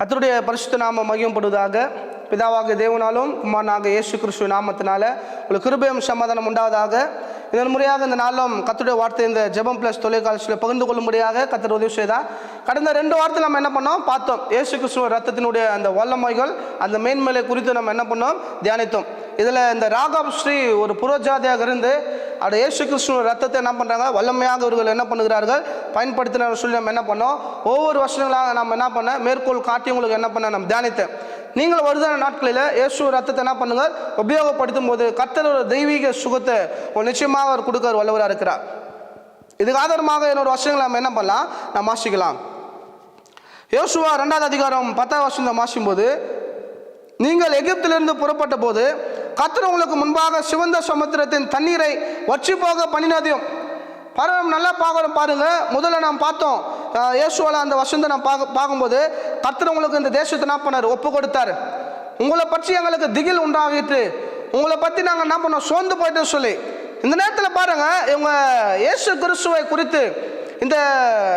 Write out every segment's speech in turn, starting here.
கத்தருடைய பரிசுத்த நாம மகிமப்படுவதாக பிதாவாக தேவனாலும் குமாரனாக இயேசு கிறிஸ்து நாமத்தினால உங்களுக்கு கிருபையும் சமாதானம் உண்டாவதாக. இதன் முறையாக இந்த நாளும் கத்துடைய வார்த்தை இந்த ஜெபம் பிளஸ் தொலைக்காட்சியில் பகிர்ந்து கொள்ளும்படியாக கத்தர் உதவி செய்தா கடந்த ரெண்டு வாரத்தில் நம்ம என்ன பண்ணோம்? பார்த்தோம். ஏசு கிறிஸ்துவ ரத்தத்தினுடைய அந்த வல்லமைகள் அந்த மேன்மலை குறித்து நம்ம என்ன பண்ணோம்? தியானித்தோம். இதில் இந்த ராகாப் ஸ்ரீ ஒரு புரோஜாதியாக இருந்து அவருடைய ஏசு கிறிஸ்துவ ரத்தத்தை என்ன பண்ணுறாங்க வல்லமையாக இவர்கள் என்ன பண்ணுகிறார்கள்? பயன்படுத்தின சொல்லி நம்ம என்ன பண்ணோம்? ஒவ்வொரு வருஷங்களாக நம்ம என்ன பண்ண மேற்கோள் காட்டி உங்களுக்கு என்ன பண்ண நம்ம தியானித்தேன். நீங்கள் வருதான நாட்களில் இயேசு ரத்தத்தை என்ன பண்ணுங்கள்? உபயோகப்படுத்தும் போது கர்த்தரோட தெய்வீக சுகத்தை ஒரு நிச்சயமாக அவர் கொடுக்க வல்லவராக இருக்கிறார். இதுக்கு ஆதாரமாக இன்னொரு வருஷங்களை நம்ம என்ன பண்ணலாம்? நம்ம வாசிக்கலாம். யோசுவா ரெண்டாவது அதிகாரம் பத்தாவது வருஷம் நம்ம வாசிக்கும் போது நீங்கள் எகிப்திலிருந்து புறப்பட்ட போது கர்த்தர் உங்களுக்கு முன்பாக சிவந்த சமுத்திரத்தின் தண்ணீரை வற்றி போக பண்ணினதையும் பரவம் நல்லா பார்க்கணும் பாருங்கள் முதல்ல நாம் பார்த்தோம். அஹ், இயேசுவால அந்த வசந்த நாம் பார்க்க பார்க்கும்போது கர்த்தர் உங்களுக்கு இந்த தேசத்தை என்ன பண்ணார்? ஒப்பு கொடுத்தார். உங்களை பற்றி எங்களுக்கு திகில் உண்டாகிட்டு உங்களை பற்றி நாங்கள் என்ன பண்ணோம்? சோர்ந்து போயிட்டு சொல்லி. இந்த நேரத்தில் பாருங்கள் இவங்க இயேசு கிறிஸ்துவை குறித்து இந்த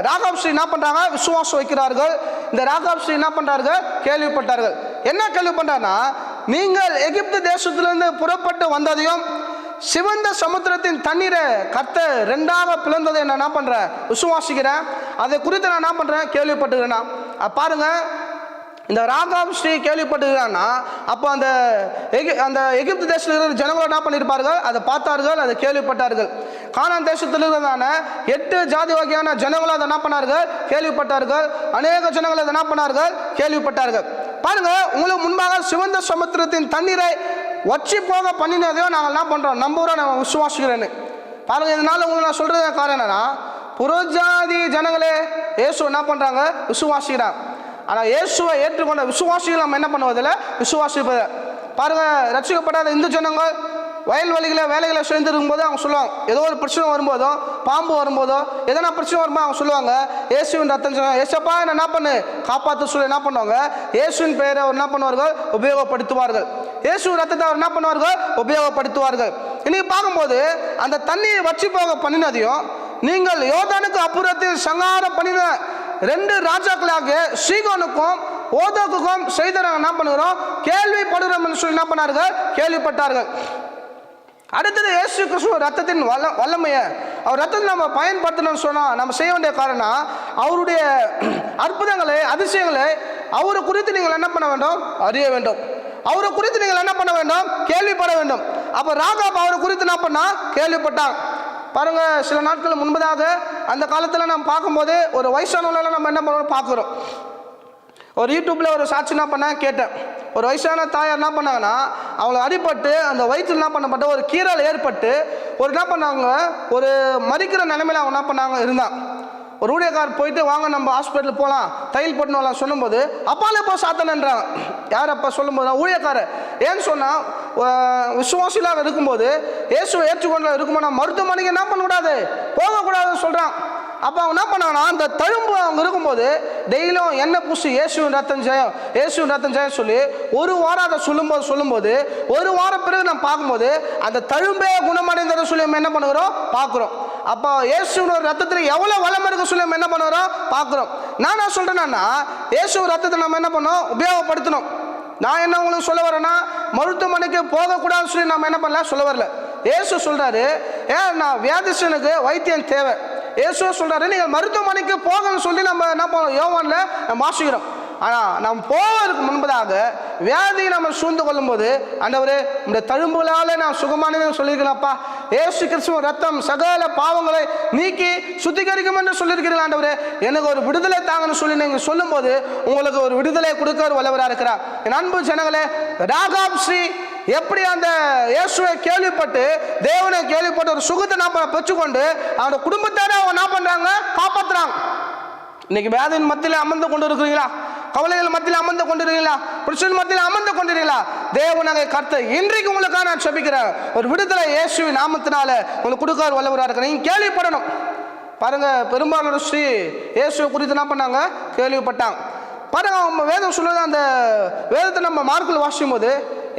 ராகாப் ஸ்ரீ என்ன பண்ணுறாங்க விசுவாசம் வைக்கிறார்கள். இந்த ராகாப் ஸ்ரீ என்ன பண்ணுறார்கள் கேள்விப்பட்டார்கள். என்ன கேள்விப்பட்டார்னா நீங்கள் எகிப்து தேசத்திலிருந்து புறப்பட்டு வந்ததையும் சிவந்த சமுத்திரத்தின் தண்ணீரை கத்த ரெண்டாக பிளந்ததை நான் என்ன பண்ணுறேன் விசுவாசிக்கிறேன். அதை குறித்து நான் என்ன பண்றேன்? கேள்விப்பட்டுக்கிறேன் பாருங்க. இந்த ராகாம் ஸ்ரீ கேள்விப்பட்டுக்கிறான்னா அப்போ அந்த எகி அந்த எகிப்து தேசத்தில் இருக்கிற ஜனங்கள் என்ன பண்ணியிருப்பார்கள் அதை பார்த்தார்கள் அதை கேள்விப்பட்டார்கள். கானான் தேசத்தில் இருக்கிறதான எட்டு ஜாதி வகையான ஜனங்களும் அதை என்ன பண்ணார்கள்? கேள்விப்பட்டார்கள். அநேக ஜனங்கள் அதை என்ன பண்ணார்கள்? கேள்விப்பட்டார்கள். பாருங்க உங்களுக்கு முன்பாக சிவந்த சமுத்திரத்தின் தண்ணீரை வச்சு போக பண்ணினதையும் நாங்கள் என்ன பண்ணுறோம் நம்புகிறோம் நான் விசுவாசிக்கிறேன்னு. பாருங்கள் இதனால் உங்களுக்கு நான் சொல்கிறது காரணம் என்னன்னா புறஜாதி ஜனங்களே இயேசு என்ன பண்ணுறாங்க விசுவாசிக்கிறாங்க ஆனால் இயேசுவை ஏற்றுக்கொண்ட விசுவாசிகள் நம்ம என்ன பண்ணுவதில்லை விசுவாசிப்பது. பாருங்கள் ரசிக்கப்படாத இந்து ஜனங்கள் வயல்வெளிகளை வேலைகளை சேர்ந்துருக்கும் போது அவங்க சொல்லுவாங்க ஏதோ ஒரு பிரச்சனை வரும்போதோ பாம்பு வரும்போதோ எதனா பிரச்சனை வரும்போது அவங்க சொல்லுவாங்க இயேசுவின் ரத்தம் சொல்லுவாங்க ஏசப்பா என்ன என்ன பண்ணு? காப்பாற்ற சொல்லி. என்ன பண்ணுவாங்க? இயேசுவின் பெயரை அவர் என்ன பண்ணுவார்கள்? உபயோகப்படுத்துவார்கள். இயேசு ரத்தத்தை அவர் என்ன பண்ணுவார்கள்? உபயோகப்படுத்துவார்கள். இன்னைக்கு பார்க்கும்போது அந்த தண்ணியை வச்சு போக பண்ணினதையும் நீங்கள் யோதானுக்கு அப்புறத்தில் சங்காரம் பண்ணின ரெண்டு ராஜாக்களாக ஸ்ரீகோனுக்கும் ஓதோக்குக்கும் செய்தவங்க என்ன பண்ணுகிறோம்? கேள்விப்படுகிறோம் சொல்லி என்ன பண்ணார்கள்? கேள்விப்பட்டார்கள். அடுத்தது இயேசு கிறிஸ்துவ ரத்தத்தின் வல்ல வல்லமையை அவர் ரத்தத்தை நம்ம பயன்படுத்தணும்னு சொன்னால் நம்ம செய்ய வேண்டிய காரணம் அவருடைய அற்புதங்களை அதிசயங்களை அவரை குறித்து நீங்கள் என்ன பண்ண வேண்டும்? அறிய வேண்டும். அவரை குறித்து நீங்கள் என்ன பண்ண வேண்டும்? கேள்விப்பட வேண்டும். அப்போ ராகாப் அவரை குறித்து என்ன பண்ணால் கேள்விப்பட்டான் பாருங்க சில நாட்கள் முன்பதாக அந்த காலத்தில் நம்ம பார்க்கும்போது ஒரு வயசானவங்களெல்லாம் நம்ம என்ன பண்ணுவோம்? பார்க்குறோம். ஒரு யூடியூப்பில் ஒரு சாட்சி என்ன பண்ணேன்? கேட்டேன். ஒரு வயசான தாயார் என்ன பண்ணாங்கன்னா அவங்கள அடிபட்டு அந்த வயிற்றில் என்ன பண்ணப்பட்ட ஒரு கீரல் ஏற்பட்டு ஒரு என்ன பண்ணாங்க? ஒரு மறிக்கிற நிலைமையில் அவங்க என்ன பண்ணாங்க? இருந்தான். ஒரு ஊழியக்கார் போயிட்டு வாங்க நம்ம ஹாஸ்பிட்டல் போகலாம் தையல் போட்டு வரலாம் சொல்லும்போது அப்பாலே போ சாத்தனன்றாங்க யார் அப்பா? சொல்லும்போது ஊழியக்காரர் ஏன்னு சொன்னால் விசுவாசிலாக இருக்கும்போது இயேசுவை ஏற்றுக்கொண்டு இருக்கும்போது மருத்துவமனைக்கு என்ன பண்ணக்கூடாது? போகக்கூடாதுன்னு சொல்கிறான் அப்போ அவங்க என்ன பண்ணாங்கன்னா அந்த தழும்பு அவங்க இருக்கும்போது டெய்லியும் எண்ணெய் பூசி இயேசுவின் ரத்தம் ஜெயம் இயேசுவின் ரத்தம் ஜெயம் சொல்லி ஒரு வாரம் அதை சொல்லும்போது சொல்லும்போது ஒரு வாரம் பிறகு நம்ம பார்க்கும்போது அந்த தழும்பே குணமடைந்ததை சொல்லி நம்ம என்ன பண்ணுகிறோம்? பார்க்குறோம். அப்போ இயேசுவின் ரத்தத்தில் எவ்வளோ வளம் இருக்க சொல்லி நம்ம என்ன பண்ணுறோம்? பார்க்குறோம். நான் என்ன சொல்கிறேன்னா இயேசு ரத்தத்தை நம்ம என்ன பண்ணோம்? உபயோகப்படுத்தணும் நான் என்ன உங்களுக்கு சொல்ல வரேன்னா மருத்துவமனைக்கு போகக்கூடாதுன்னு சொல்லி நம்ம என்ன பண்ணல? சொல்ல வரல. இயேசு சொல்கிறாரு ஏன் நான் வியாதிசனுக்கு வைத்தியம் தேவை. இயேசு சொல்கிறாரு நீங்கள் மருத்துவமனைக்கு போகணும்னு சொல்லி நம்ம என்ன பண்ணோம்? யோவானில் நம்ம வாசிக்கிறோம். ஆனால் நம்ம போவதற்கு முன்பதாக வியாதியை நம்ம சூழ்ந்து கொள்ளும்போது ஆண்டவரே இந்த தழும்புகளால் நான் சுகமானதுன்னு சொல்லியிருக்கலாம்ப்பா. ஏசு கிறிஸ்துவ ரத்தம் சகல பாவங்களை நீக்கி சுத்திகரிக்கும் என்று சொல்லியிருக்கிறீர்கள் ஆண்டவரே. எனக்கு ஒரு விடுதலை தாங்கன்னு சொல்லி நீங்கள் சொல்லும்போது உங்களுக்கு ஒரு விடுதலை கொடுக்க ஒரு வல்லவராக இருக்கிறார். என் அன்பு ஜனங்களே ராகாப் ஸ்ரீ எப்படி அந்த இயேசுவை கேள்விப்பட்டு தேவனை கேள்விப்பட்டு ஒரு சுகத்தை நான் பெற்றுக்கொண்டு அவனோட குடும்பத்தார அவங்க என்ன பண்ணுறாங்க காப்பாற்றுறாங்க இன்னைக்கு வேதையின் மத்தியில் அமர்ந்து கொண்டு இருக்கிறீங்களா? கவலைகள் மத்தியில் அமர்ந்து கொண்டிருக்கீங்களா பிரச்சனை மத்தியில் அமர்ந்து கொண்டிருக்கீங்களா தேவனாக கர்த்த இன்றைக்கு உங்களுக்காக நான் செபிக்கிறேன். ஒரு விடுதலை இயேசுவின் நாமத்தினால உங்களுக்கு கொடுக்கார் வல்லவராக இருக்கிறேன். நீங்கள் கேள்விப்படணும். பாருங்க பெரும்பாலான ஸ்ரீ இயேசுவை குறித்து என்ன பண்ணாங்க? கேள்விப்பட்டாங்க. பாருங்க நம்ம வேதம் சொல்லுறது அந்த வேதத்தை நம்ம மார்க்கில் வாசிக்கும் போது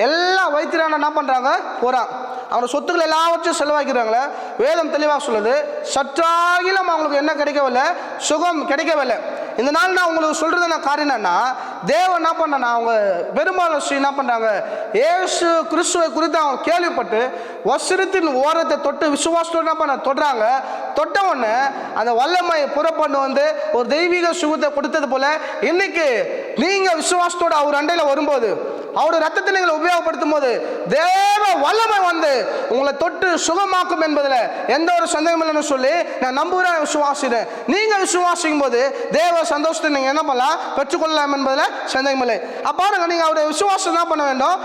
எல்லா வைத்தியரான என்ன பண்ணுறாங்க போகிறாங்க அவங்க சொத்துக்கள் எல்லாவற்றையும் செலவாக்கிறாங்களே. வேதம் தெளிவாக சொல்லுது சற்றாகிலும் அவங்களுக்கு என்ன கிடைக்கவில்லை? சுகம் கிடைக்கவில்லை. இந்த நாள் நான் உங்களுக்கு சொல்கிறது நான் காரியம் என்னன்னா தேவன் என்ன பண்ணனா அவங்க பெரும்பாலும் ஸ்ரீ என்ன பண்ணுறாங்க ஏசு கிறிஸ்துவை குறித்து அவங்க கேள்விப்பட்டு வசிரத்தின் ஓரத்தை தொட்டு விசுவாசத்தோட என்ன பண்ண தொடுறாங்க. தொட்ட உடனே அந்த வல்லமையை புறப்பட்டு வந்து ஒரு தெய்வீக சுகத்தை கொடுத்தது போல இன்னைக்கு நீங்கள் விசுவாசத்தோடு அவர் அண்டையில் வரும்போது அவருடைய ரத்தத்தை நீங்கள் உபயோகப்படுத்தும் போது தேவ வல்லமை வந்து உங்களை தொட்டு சுகமாக்கும் என்பதில் எந்த ஒரு சந்தேகம் இல்லைன்னு சொல்லி நான் நம்புகிறேன் விசுவாசிக்கிறேன். நீங்கள் விசுவாசிக்கும் போது தேவ சந்தோஷத்தை நீங்கள் என்ன பண்ணலாம்? பெற்றுக்கொள்ளலாம் என்பதில் சந்தேகம் இல்லை. அப்பாருங்க நீங்கள் அவருடைய விசுவாசம் என்ன பண்ண வேண்டும்?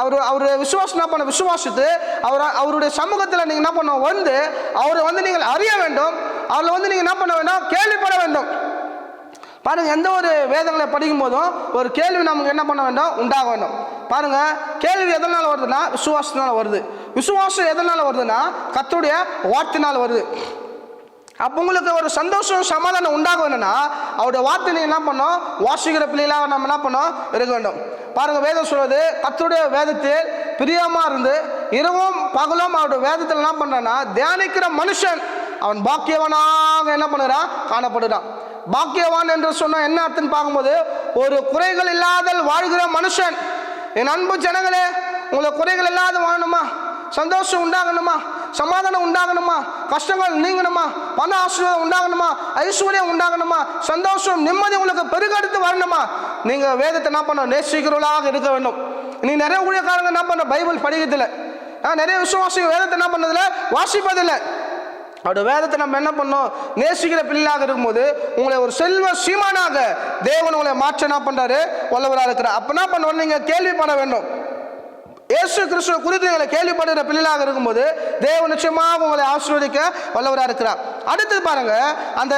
அவர் அவருடைய விசுவாசம் என்ன பண்ண விசுவாசித்து அவர் அவருடைய சமூகத்தில் நீங்கள் என்ன பண்ண வந்து அவரை வந்து நீங்கள் அறிய வேண்டும். அவரை வந்து நீங்கள் என்ன பண்ண வேண்டும்? கேள்விப்பட வேண்டும். பாருங்கள் எந்த ஒரு வேதங்களை படிக்கும் போதும் ஒரு கேள்வி நமக்கு என்ன பண்ண வேண்டும்? உண்டாக வேண்டும். பாருங்க கேள்வி எதனால வருதுன்னா விசுவாசத்தினால வருது. விசுவாசம் எதனால வருதுன்னா கத்துடைய வார்த்தையினால் வருது. அப்போ உங்களுக்கு ஒரு சந்தோஷம் சமாதானம் உண்டாக என்னன்னா அவருடைய வார்த்தை என்ன பண்ணோம்? வாசிக்கிற பிள்ளைகளாக நம்ம என்ன பண்ணோம்? இருக்க வேண்டும். பாருங்க வேதம் சொல்வது கத்துடைய வேதத்தில் பிரியமா இருந்து இரவும் பகலும் அவருடைய வேதத்தில் என்ன பண்றான்னா தியானிக்கிற மனுஷன் அவன் பாக்கியவனாக என்ன பண்ணுறான்? காணப்படுறான். பாக்கியவான் என்று சொன்ன என்ன அர்த்தம் பார்க்கும்போது ஒரு குறைகள் இல்லாதல் வாழ்கிற மனுஷன் என் அன்பு ஜனங்களே உங்களை குறைகள் இல்லாத வாழணுமா? சந்தோஷம் உண்டாகணுமா? சமாதானம் உண்டாகணுமா? கஷ்டங்கள் நீங்கணுமா? பண ஆசீர்வாதம் உண்டாகணுமா? ஐஸ்வர்யம் உண்டாகணுமா? சந்தோஷம் நிம்மதி உங்களுக்கு பெருகெடுத்து வரணுமா? நீங்கள் வேதத்தை என்ன பண்ணணும்? நேசிக்கிறவர்களாக இருக்க வேண்டும். நீ நிறைய ஊழியக்காரங்க என்ன பண்ண? பைபிள் படிக்கிறதில்ல. நான் நிறைய விசுவாசிகள் வேதத்தை என்ன பண்ணதில்ல? வாசிப்பதில்லை. அவருடைய வேதத்தை நம்ம என்ன பண்ணோம்? நேசிக்கிற பிள்ளையாக இருக்கும்போது உங்களை ஒரு செல்வ சீமானாக தேவன் உங்களை மாற்ற என்ன பண்றாரு? வல்லவராக இருக்கிறார். அப்ப என்ன பண்ணுவோம்? நீங்க கேள்விப்பட வேண்டும். இயேசு கிறிஸ்துவ குறித்து எங்களை கேள்விப்படுகிற பிள்ளைகளாக இருக்கும்போது தேவன் நிச்சயமாக உங்களை ஆசீர்வதிக்க வல்லவராக இருக்கிறார். அடுத்து பாருங்க அந்த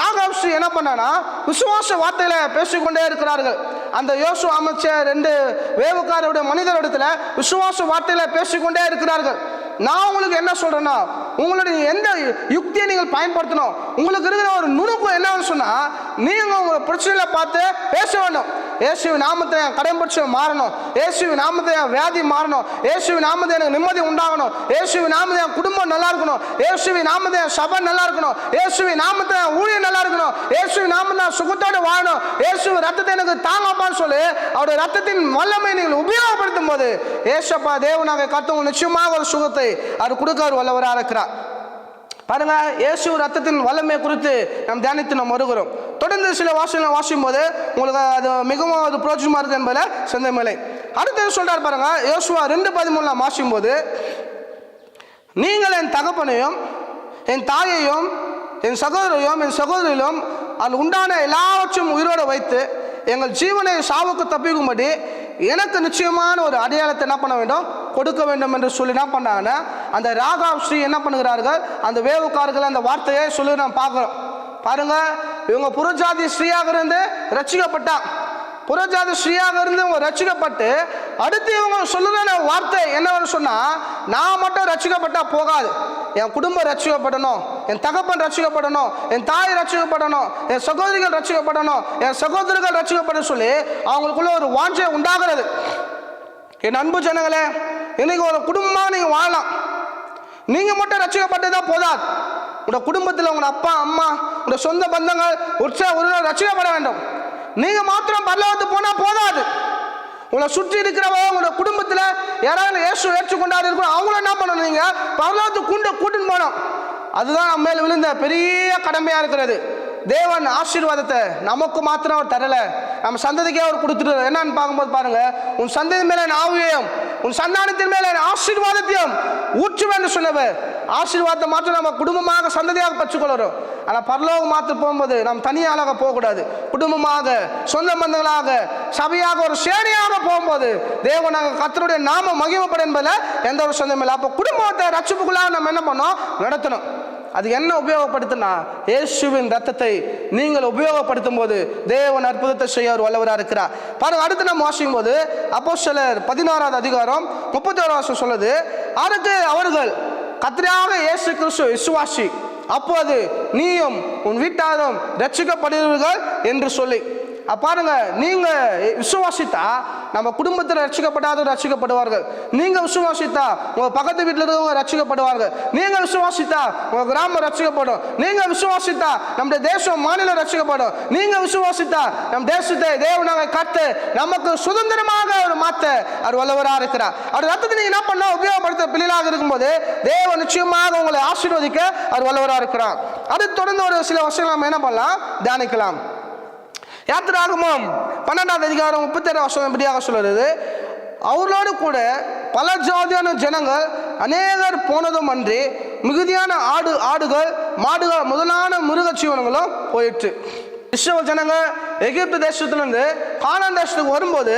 ராகாப்ஸ்ரீ என்ன பண்ணானா விசுவாச வார்த்தையில பேசிக்கொண்டே இருக்கிறார்கள். அந்த யோசு அமைச்சர் ரெண்டு வேவுக்காரருடைய மனிதரிடத்துல விசுவாச வார்த்தையில பேசிக்கொண்டே இருக்கிறார்கள். நான் உங்களுக்கு என்ன சொல்றேன்னா உங்களுடைய எந்த யுக்தியை நீங்கள் பயன்படுத்தணும்? உங்களுக்கு இருக்கிற ஒரு நுணுக்கம் என்னன்னு சொன்னால் நீங்கள் உங்கள் பிரச்சனையில் பார்த்து பேச வேண்டும். இயேசுவி நாமத்தை என் கடன் பிரச்சனை மாறணும். இயேசுவி நாமத்தை என் வியாதி மாறணும். இயேசுவி நாமத்தை எனக்கு நிம்மதி உண்டாகணும். இயேசுவி நாமத்தை என் குடும்பம் நல்லா இருக்கணும். இயேசுவி நாமத்தை என் சபை நல்லா இருக்கணும். இயேசுவி நாமத்தை என் ஊழியம் நல்லா இருக்கணும். இயேசுவி நாமத்தை நான் சுகத்தோடு வாழணும். இயேசுவி ரத்தத்தை எனக்கு தாங்கப்பான்னு சொல்லி அவருடைய ரத்தத்தின் வல்லமை நீங்கள் உபயோகப்படுத்தும் போது ஏசப்பா தேவனாக கத்தவங்க நிச்சயமாக ஒரு சுகத்தை அவர் கொடுக்க அவர் வல்லவராக இருக்கிறார் பாருங்க இயேசு ரத்தத்தின் வல்லமை குறித்து நாம் தியானித்து நாம் வருகிறோம். தொடர்ந்து சில வாசகங்களை வாசிக்கும் போது உங்களுக்கு அது மிகவும் அது பிரோஜனமா இருக்கு என்பதில் சந்தேகமில்லை அடுத்தது சொல்றாரு பாருங்க யோசுவா ரெண்டு பதிமூணுல வாசிக்கும் போது நீங்கள் என் தகப்பனையும் என் தாயையும் என் சகோதரையும் என் சகோதரிலும் அது உண்டான எல்லாவற்றையும் உயிரோடு வைத்து எங்கள் ஜீவனை சாவுக்கு தப்பிக்கும்படி எனக்கு நிச்சயமான ஒரு அடையாளத்தை என்ன பண்ண வேண்டும்? கொடுக்க வேண்டும் என்று சொல்லி என்ன பண்ணாங்கன்னா அந்த ராகாவ் ஸ்ரீ என்ன பண்ணுகிறார்கள்? அந்த வேவுக்காரர்கள் அந்த வார்த்தையை சொல்லி நாம் பார்க்குறோம். பாருங்க இவங்க புறஜாதி ஸ்ரீயாக இருந்து ரசிக்கப்பட்டான் புறஜாதி ஸ்ரீயாக இருந்து இவங்க ரசிக்கப்பட்டு அடுத்து இவங்க சொல்லுற வார்த்தை என்னன்னு சொன்னா நான் மட்டும் ரட்சிக்கப்பட்டா போகாது. என் குடும்பம் ரசிக்கப்படணும் என் தகப்பன் ரசிக்கப்படணும் என் தாய் ரசிக்கப்படணும் என் சகோதரிகள் ரசிக்கப்படணும் என் சகோதரிகள் ரசிக்கப்படணும் சொல்லி அவங்களுக்குள்ள ஒரு வாஞ்சை உண்டாகிறது. என் அன்பு ஜனங்களே இன்னைக்கு ஒரு குடும்பமாக நீங்கள் வாழலாம். நீங்கள் மட்டும் ரசிக்கப்பட்டதான் போதாது. உங்கள் குடும்பத்தில் உங்கள் அப்பா அம்மா உங்கள் சொந்த பந்தங்கள் உற்சாக உறவினர் ரட்சிக்கப்பட வேண்டும். நீங்கள் மாத்திரம் பல்லவத்து போனால் போதாது. உங்களை சுற்றி இருக்கிறவங்க உங்களோட குடும்பத்தில் யாராவது ஏசு ஏற்றுக்கொண்டாரு இருக்கணும் அவங்கள என்ன பண்ணணும் நீங்கள் பரலோகத்துக்கு கூண்டு கூட்டின்னு போகணும். அதுதான் நம்ம மேல் விழுந்த பெரிய கடமையாக இருக்கிறது. தேவன் ஆசீர்வாதத்தை நமக்கு மாத்திரம் அவர் தரலை. நம்ம சந்ததிக்கே அவர் கொடுத்துட்டு என்னன்னு பார்க்கும்போது பாருங்கள் உன் சந்ததி மேலே நான் ஆவியம் உன் சந்தானத்தின் மேல ஆசீர்வாதத்தையும் ஆசீர்வாதத்தையும் ஊற்றுவேன்னு சொன்னவர். ஆசீர்வாதத்தை மாற்றம் நம்ம குடும்பமாக சந்ததியாக பெற்றுக்கொள்கிறோம் ஆனால் பரலோகம் மாற்று போகும்போது நாம் தனியாளாக போகக்கூடாது. குடும்பமாக சொந்த பந்தங்களாக சபையாக ஒரு சேனையாக போகும்போது தேவனாக கத்தருடைய நாம மகிமப்படும் என்பதில் எந்த ஒரு சொந்தம் இல்லை. அப்போ குடும்பத்தை ரட்சிப்புக்குள்ளாக நம்ம என்ன பண்ணோம்? நடத்தணும். அது என்ன உபயோகப்படுத்தினா இயேசுவின் ரத்தத்தை நீங்கள் உபயோகப்படுத்தும் போது தேவன் அற்புதத்தை செய்ய ஒரு வல்லவராக இருக்கிறார். பாருங்க அடுத்து நம்ம வாசிக்கும் போது அப்போ சிலர் பதினாறாவது அதிகாரம் முப்பத்தி வருஷம் சொல்லுது அடுத்து அவர்கள் கத்திரியாக இயேசு கிறிஸ்து விசுவாசி அப்போது நீயும் உன் வீட்டாரும் ரட்சிக்கப்படுவீர்கள் என்று சொல்லி. பாருங்க நீங்க விசுவாசித்தா நம்ம குடும்பத்தில் ரசிக்கப்படாத ரசிக்கப்படுவார்கள். நீங்க விசுவாசித்தா உங்க பக்கத்து வீட்டில் இருக்கவங்க ரட்சிக்கப்படுவார்கள் நீங்க விசுவாசித்தா உங்க கிராமம் ரட்சிக்கப்படும் நீங்க விசுவாசித்தா நம்முடைய தேசம் மாநிலம் ரட்சிக்கப்படும் நீங்க விசுவாசித்தா நம் தேசத்தை தேவனாக காத்து நமக்கு சுதந்திரமாக அவர் மாத்த அவர் வல்லவராக இருக்கிறார். அவர் ரத்தத்தை நீங்க என்ன பண்ண உபயோகப்படுத்த பிள்ளைகளாக இருக்கும்போது தேவ நிச்சயமாக உங்களை ஆசீர்வதிக்க அவர் வல்லவராக இருக்கிறார். அது தொடர்ந்து ஒரு சில வருஷங்கள் நம்ம என்ன பண்ணலாம்? தியானிக்கலாம். யாத்திராகமம். பன்னெண்டாவது அதிகாரம் முப்பத்தேழு வருஷம் இப்படியாக சொல்லுறது அவர்களோடு கூட பல ஜாதியான ஜனங்கள் அநேகர் போனதும் அன்றி மிகுதியான ஆடு ஆடுகள் மாடுகள் முதலான மிருக ஜீவனங்களும் போயிட்டு இஸ்ரோ ஜனங்கள் எகிப்து தேசத்திலிருந்து கானான் தேசத்துக்கு வரும்போது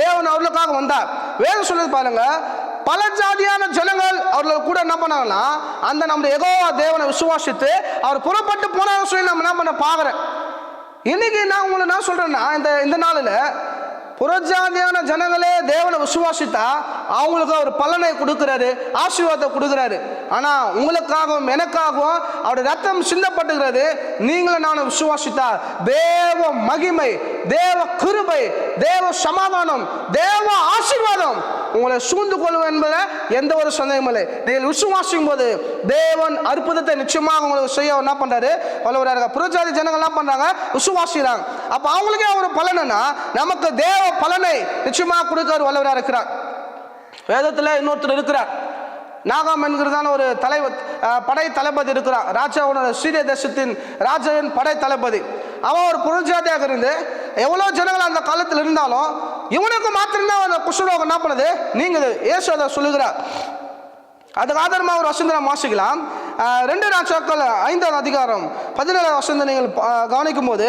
தேவன் அவர்களுக்காக வந்தார். வேறு சொல்றது பாருங்க பல ஜாதியான ஜனங்கள் அவர்கள் கூட என்ன பண்ணாங்கன்னா அந்த நம்முடைய எகோவா தேவனை விசுவாசித்து அவர் புறப்பட்டு போனாலும் சொல்லி நம்ம என்ன பண்ண பார்க்குறேன். இன்னைக்கு நான் உங்களை நான் சொல்றேன்னா இந்த இந்த நாளில் புறஜாதியான ஜனங்களே தேவனை விசுவாசித்தா அவங்களுக்கு அவர் பலனை கொடுக்குறாரு ஆசீர்வாதத்தை கொடுக்குறாரு. ஆனால் உங்களுக்காகவும் எனக்காகவும் அவருடைய ரத்தம் சிந்தப்பட்டுகிறது. நீங்களும் நான் விசுவாசித்தா தேவ மகிமை தேவ கிருபை தேவ சமாதானம் தேவ ஆசீர்வாதம் உங்களை சூழ்ந்து கொள்ளும் என்பதில் எந்த ஒரு சந்தேகமும் இல்லை. நீங்கள் விசுவாசிக்கும் போது தேவன் அற்புதத்தை நிச்சயமாக உங்களுக்கு செய்ய என்ன பண்ணுறாரு வல்லவராக புறஜாதி ஜனங்கள் என்ன பண்ணுறாங்க விசுவாசிக்கிறாங்க. அப்போ அவங்களுக்கே ஒரு பலனுன்னா நமக்கு தேவ பலனை நிச்சயமாக கொடுக்க ஒரு வல்லவராக இருக்கிறார். வேதத்தில் இன்னொருத்தர் இருக்கிறார். நாகாம் என்கிறதான ஒரு தலைவர் படை தளபதி இருக்கிறான் ராஜாவோட சீரிய தேசத்தின் ராஜாவின் படை தளபதி. அவன் ஒரு புரட்சியாதியாக இருந்து எவ்வளோ ஜனங்கள் அந்த காலத்தில் இருந்தாலும் இவனுக்கு மாத்திரம்தான் அந்த குஷ்டரோகம் என்ன பண்ணுது? நீங்குது. இயேசு அதை சொல்லுகிறார். அதுக்கு ஆதாரமாக ஒரு வசந்த மாசிக்கலாம் வாசிக்கலாம் ரெண்டு நாட்சாக்கள் ஐந்தாவது அதிகாரம் பதினேழாவது வசந்த நீங்கள் கவனிக்கும் போது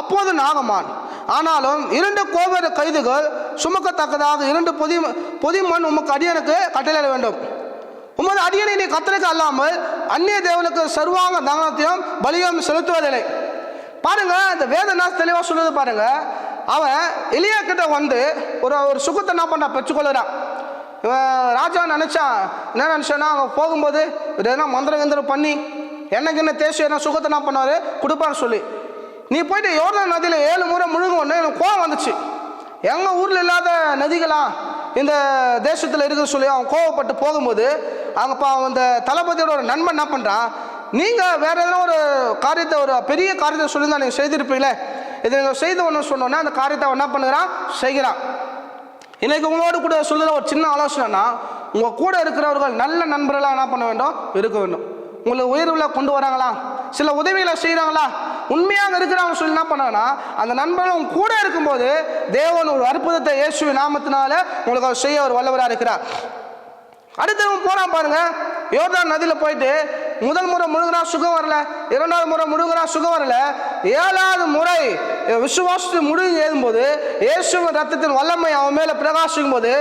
அப்போது நாகமான் ஆனாலும் இரண்டு கோபுர கைதுகள் சுமக்கத்தக்கதாக இரண்டு பொதி பொதி மண் உமக்கு அடியனுக்கு கட்டளையிட வேண்டும். உமது அடியனை நீ கத்தலுக்கு அல்லாமல் அந்நிய தேவனுக்கு சர்வாங்க தகனத்தையும் பலியும் செலுத்துவதில்லை. பாருங்க இந்த வேதனா தெளிவாக சொல்லுது பாருங்க. அவன் எலியா கிட்ட வந்து ஒரு ஒரு சுகத்தை என்ன பண்ணா? பெற்றுக்கொள்ளுறான் இவன் ராஜா நினைச்சான் என்ன நினைச்சானா அவன் போகும்போது இது எதனா மந்திரம் கந்திரம் பண்ணி எனக்கு என்ன தேசி என்ன சுகத்தை என்ன பண்ணாரு கொடுப்பான்னு சொல்லி. நீ போயிட்டு யோர்தான் நதியில் ஏழு முறை முழுங்க ஒன்று எனக்கு கோவம் வந்துச்சு. எங்கள் ஊரில் இல்லாத நதிகளா இந்த தேசத்தில் இருக்குது சொல்லி அவன் கோவப்பட்டு போகும்போது அவங்க இப்போ அந்த இந்த தளபதியோட ஒரு நண்பன் என்ன பண்ணுறான் நீங்கள் வேறு எதனா ஒரு காரியத்தை ஒரு பெரிய காரியத்தை சொல்லியிருந்தா நீங்கள் செய்திருப்பீங்களே? இதை நீங்கள் செய்து ஒன்று சொன்னோன்னே அந்த காரியத்தை அவன் என்ன பண்ணுகிறான்? செய்கிறான். இன்றைக்கு உங்களோடு கூட சொல்லுற ஒரு சின்ன ஆலோசனைனா உங்கள் கூட இருக்கிறவர்கள் நல்ல நண்பர்களாக என்ன பண்ண வேண்டும்? இருக்க வேண்டும். உங்களை உயர்வில் கொண்டு வராங்களா? சில உதவிகளை செய்கிறாங்களா உண்மையாக இருக்கிறவங்க சொல்லி என்ன பண்ணாங்கன்னா அந்த நண்பர்கள் உங்க கூட இருக்கும்போது தேவன் ஒரு அற்புதத்தை இயேசு நாமத்தினால உங்களுக்கு அவர் செய்ய ஒரு வல்லவராக இருக்கிறார். அடுத்தவங்க போகிறான் பாருங்க யோர்தான் நதியில் போயிட்டு முதல் முறை முழுகிறான் சுகம் வரல இரண்டாவது முறை முழுகிறான் சுகம் வரல ஏழாவது முறை விசுவாசத்து முழுகி ஏறும்போது இயேசுவின் ரத்தத்தின் வல்லமை அவன் மேலே பிரகாசிக்கும் போது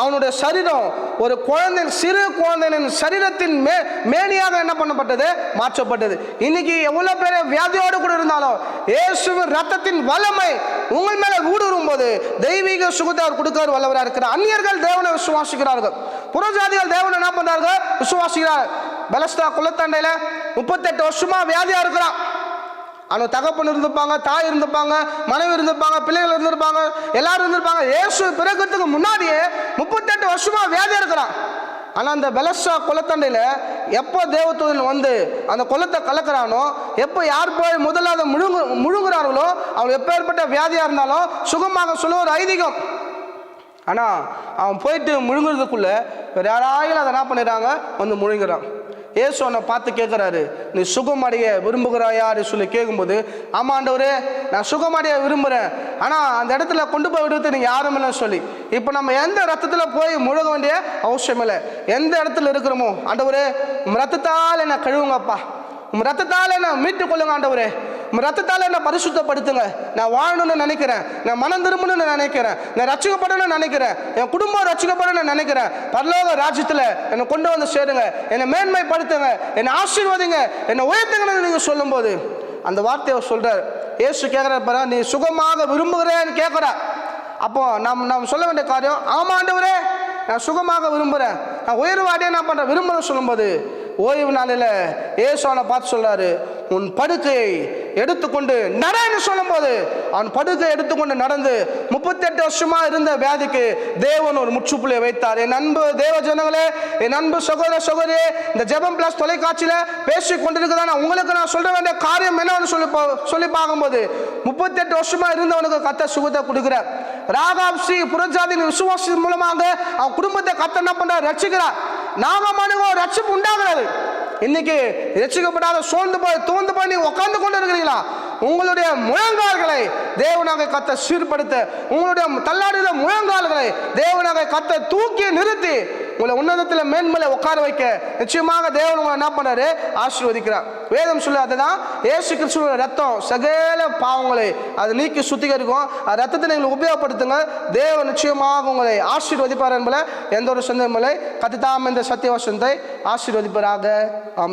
அவனுடைய சரீரம் ஒரு குழந்தையின் சிறு குழந்தையின் சரீரத்தின் மே மேனியாக என்ன பண்ணப்பட்டது? மாற்றப்பட்டது. இன்னைக்கு எவ்வளோ பேர் வியாதியோடு கூட இருந்தாலும் இயேசுவின் ரத்தத்தின் வல்லமை உங்கள் மேலே ஊடுருவும் போது தெய்வீக சுகத்தை அவர் கொடுக்க வல்லவராக இருக்கிறார். அந்நியர்கள் தேவனை விசுவாசிக்கிறார்கள். புறஜாதிகள் தேவனை என்ன பண்ணுறார்கள் விசுவாசிக்கிறார் பெலஸ்தா குளத்தண்டையில முப்பத்தெட்டு வருஷமாக வியாதியாக இருக்கிறான். அவன் தகப்பன் இருந்திருப்பாங்க தாய் இருந்திருப்பாங்க மனைவி இருந்திருப்பாங்க பிள்ளைகள் இருந்திருப்பாங்க எல்லாரும் இருந்திருப்பாங்க. ஏசு பிறக்கிறதுக்கு முன்னாடியே முப்பத்தெட்டு வருஷமாக வியாதியாக இருக்கிறான். ஆனால் அந்த பெலஸ்டா குளத்தண்டையில் எப்போ தேவதூதன் வந்து அந்த குளத்தை கலக்கிறானோ எப்போ யார் போய் முதல்ல அதை முழுங்கு முழுங்குறார்களோ அவன் எப்பேற்பட்ட வியாதியாக இருந்தாலும் சுகமாக சொல்ல ஒரு ஐதீகம். ஆனால் அவன் போயிட்டு முழுங்குறதுக்குள்ளே வேறு யாராயும் அதை என்ன பண்ணிடுறாங்க? வந்து முழுங்குறான். ஏசு அவனை பார்த்து கேட்குறாரு நீ சுகமடைய விரும்புகிறாயான்னு சொல்லி கேட்கும்போது ஆமாம் ஆண்டவரே நான் சுகமடைய விரும்புகிறேன் ஆனால் அந்த இடத்துல கொண்டு போய் விடுறது நீங்கள் யாரும் இல்லைன்னு சொல்லி. இப்போ நம்ம எந்த ரத்தத்தில் போய் முழுக வேண்டிய அவசியம் இல்லை. எந்த இடத்துல இருக்கிறோமோ ஆண்டவரே உம் ரத்தத்தால் என்னை கழுவுங்கப்பா. உம் ரத்தத்தால் என்ன மீட்டுக் கொள்ளுங்க ஆண்டவரே. ரத்தத்தால் என்ன பரிசுத்தப்படுத்துங்க. நான் வாழணும்னு நினைக்கிறேன். நான் மனம் திரும்பணும்னு நினைக்கிறேன். நான் ரட்சிக்கப்படணும்னு நினைக்கிறேன். என் குடும்பம் ரட்சிக்கப்படணும்னு நினைக்கிறேன். பரலோக ராஜ்யத்தில் என்னை கொண்டு வந்து சேருங்க. என்னை மேன்மைப்படுத்துங்க. என்னை ஆசீர்வதிங்க. என்னை உயர்த்துங்கன்னு நீங்கள் சொல்லும்போது அந்த வார்த்தையை அவர் சொல்றாரு. ஏசு கேட்குறாரு பாரு நீ சுகமாக விரும்புகிறேன்னு கேட்குற அப்போ நாம் நாம் சொல்ல வேண்டிய காரியம் ஆமாண்டவரே நான் சுகமாக விரும்புகிறேன் நான் உயர்வாடியே நான் பண்ணுறேன் விரும்புகிறேன் சொல்லும்போது ஓய்வு நாளில் ஏசுவனை பார்த்து சொல்கிறாரு உன் படுக்கையை எடுத்துக்கொண்டு நடன்னு சொல்லும்போது அவன் படுக்கை எடுத்துக்கொண்டு நடந்து முப்பத்தெட்டு வருஷமா இருந்த வியாதிக்கு தேவன் ஒரு முற்றுப்புள்ளியை வைத்தார். என் அன்பு தேவ ஜனங்களே என் அன்பு சகோதர சகோதரியே இந்த ஜெபம் பிளஸ் தொலைக்காட்சியில பேசி கொண்டிருக்கிறதான உங்களுக்கு நான் சொல்ல வேண்டிய காரியம் என்னன்னு சொல்லி பா- சொல்லி பார்க்கும்போது முப்பத்தெட்டு வருஷமா இருந்தவனுக்கு கத்த சுகத்தை கொடுக்கிறார். ராகாப் ஸ்ரீ புறஜாதியின் விசுவாசத்தின் மூலமாக அவன் குடும்பத்தை கத்த என்ன பண்ற ரட்சிக்கிறார். நாகமானுக்கு ஒரு ரட்சிப்பு உண்டாகிறது. இன்னைக்கு ரசிக்கப்படாத சோர்ந்து போய் தூந்து போய் நீ உட்கார்ந்து கொண்டு இருக்கிறீங்களா உங்களுடைய முழங்கால்களை தேவனாக கத்த சீர்படுத்த உங்களுடைய தள்ளாடுகிற முழங்கால்களை தேவனாக கத்த தூக்கி நிறுத்தி உங்களை உன்னதத்தில் மேன்மலை உட்கார வைக்க நிச்சயமாக தேவன் உங்களை என்ன பண்ணாரு ஆசீர்வதிக்கிறார். வேதம் சொல்ல அதுதான். ஏசு கிறிஸ்துவோட ரத்தம் சகல பாவங்களை அது நீக்கி சுத்திகரிக்கும். அந்த ரத்தத்தை நீங்கள் உபயோகப்படுத்துங்க. தேவன் நிச்சயமாக உங்களை ஆசீர்வதிப்பார் என்பதில் எந்த ஒரு சந்தேகமில்லை கத்திதாம் இந்த சத்தியவசத்தை ஆசீர்வதிப்பாராக. அமை